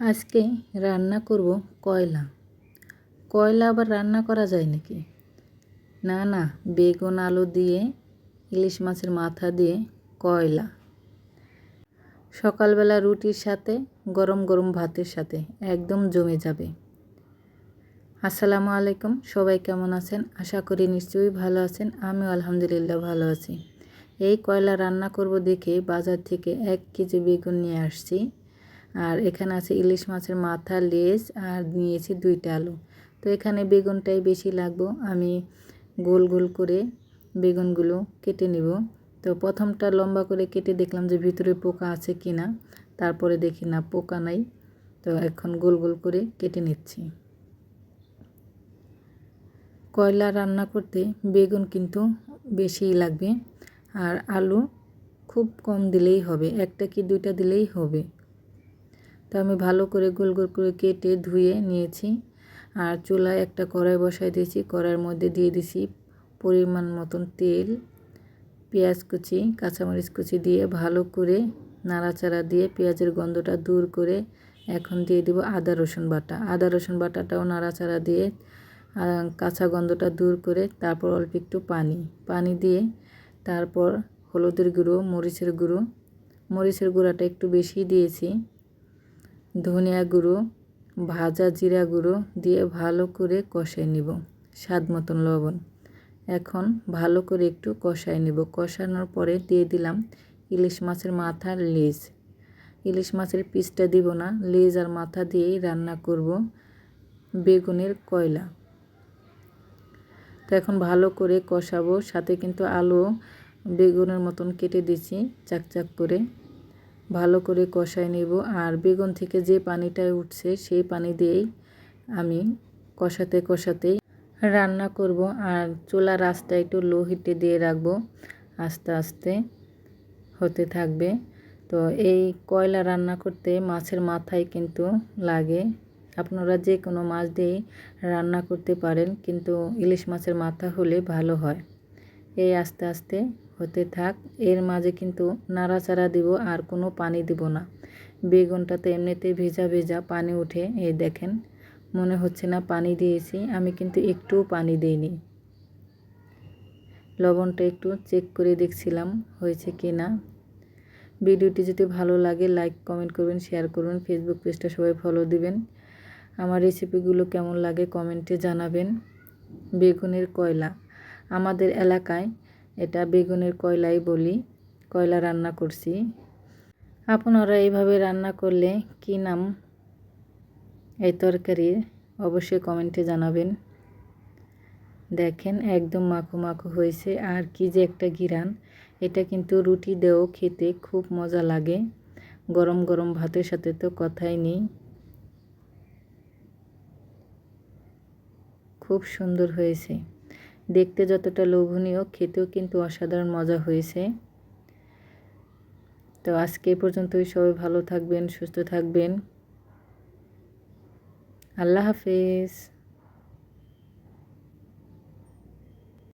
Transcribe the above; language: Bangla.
আজকে রান্না করব কয়লা। কয়লা আবার রান্না করা যায় নাকি? না না, বেগুন, আলু দিয়ে, ইলিশ মাছের মাথা দিয়ে কয়লা। সকালবেলা রুটির সাথে, গরম গরম ভাতের সাথে একদম জমে যাবে। আসসালামু আলাইকুম, সবাই কেমন আছেন? আশা করি নিশ্চয়ই ভালো আছেন, আমিও আলহামদুলিল্লাহ ভালো আছি। এই কয়লা রান্না করব দেখে বাজার থেকে এক কেজি বেগুন নিয়ে আসছি। আর এখানে আছে ইলিশ মাছের মাথা, লেজ আর নিয়েছি দুইটা আলু। তো এখানে বেগুনটাই বেশি লাগবো। আমি গোল গোল করে বেগুনগুলো কেটে নেব। তো প্রথমটা লম্বা করে কেটে দেখলাম যে ভিতরে পোকা আছে কি না তারপরে দেখি না, পোকা নাই। তো এখন গোল গোল করে কেটে নিচ্ছি। কয়লা রান্না করতে বেগুন কিন্তু বেশিই লাগবে। আর আলু খুব কম দিলেই হবে। একটা কি দুইটা দিলেই হবে। তো আমি ভালো করে গোল গোল করে কেটে ধুয়ে নিয়েছি। আর চুলায় একটা কড়াই বসাই দিয়েছি। কড়াইয়ের মধ্যে দিয়ে দিছি পরিমাণ মতন তেল, পেঁয়াজ কুচি, কাঁচামরিচ কুচি দিয়ে ভালো করে নাড়াচাড়া দিয়ে পেঁয়াজের গন্ধটা দূর করে এখন দিয়ে দিব আদা, রসুন বাটা। আদা, রসুন বাটাটাও নাড়াচাড়া দিয়ে কাঁচা গন্ধটা দূর করে তারপর অল্প একটু পানি। পানি দিয়ে তারপর হলুদের গুঁড়ো, মরিচের গুঁড়ো। মরিচের গুঁড়াটা একটু বেশি দিয়েছি। ধনিয়া গুঁড়ো, ভাজা জিরা গুঁড়ো দিয়ে ভালো করে কষাই নিব, স্বাদ মতন লবণ। এখন ভালো করে একটু কষাই নিব। কষানোর পরে দিয়ে দিলাম ইলিশ মাছের মাথার লেজ। ইলিশ মাছের পিসটা দিব না, লেজ আর মাথা দিয়েই রান্না করব বেগুনের কয়লা। তো এখন ভালো করে কষাবো, সাথে কিন্তু আলু বেগুনের মতন কেটে দিচ্ছি, চাকচাক করে। ভালো করে কষাই নেব। আর বেগুন থেকে যে পানিটা উঠছে, সেই পানি দিয়েই আমি কষাতে কষাতেই রান্না করব। আর চুলা রাস্তা একটু লো হিটে দিয়ে রাখব। আস্তে আস্তে হতে থাকবে। তো এই কয়লা রান্না করতে মাছের মাথায় কিন্তু লাগে। আপনারা যে কোনো মাছ দিয়েই রান্না করতে পারেন, কিন্তু ইলিশ মাছের মাথা হলে ভালো হয়। এই আস্তে আস্তে হতে থাক। এর মাঝে কিন্তু নাড়াচাড়া দিব, আর কোনো পানি দিব না। বেগুনটাতে এমনিতে ভেজা ভেজা পানি উঠে, এই দেখেন, মনে হচ্ছে না পানি দিয়েছি। আমি কিন্তু একটুও পানি দিইনি। লবণটা একটু চেক করে দেখছিলাম হয়েছে কি না। ভিডিওটি যদি ভালো লাগে, লাইক, কমেন্ট করবেন, শেয়ার করবেন, ফেসবুক পেজটা সবাই ফলো দিবেন। আমার রেসিপিগুলো কেমন লাগে কমেন্টে জানাবেন। বেগুনের কয়লা। আমাদের এলাকায় এটা বেগুনের কয়লাই বলি, কয়লা রান্না করছি। আপনারা এইভাবে রান্না করলে কি নাম এই তরকারির অবশ্যই কমেন্টে জানাবেন। দেখেন একদম মাখো মাখো হয়েছে, আর কি যে একটা গিরান এটা কিন্তু রুটি দেও খেতে খুব মজা লাগে। গরম গরম ভাতের সাথে তো কথাই নেই। খুব সুন্দর হয়েছে। দেখতে যতটা লোভনীয়, খেতেও কিন্তু অসাধারণ মজা হয়েছে। তো আজকে পর্যন্তই, সবাই ভালো থাকবেন, সুস্থ থাকবেন। আল্লাহ হাফিজ।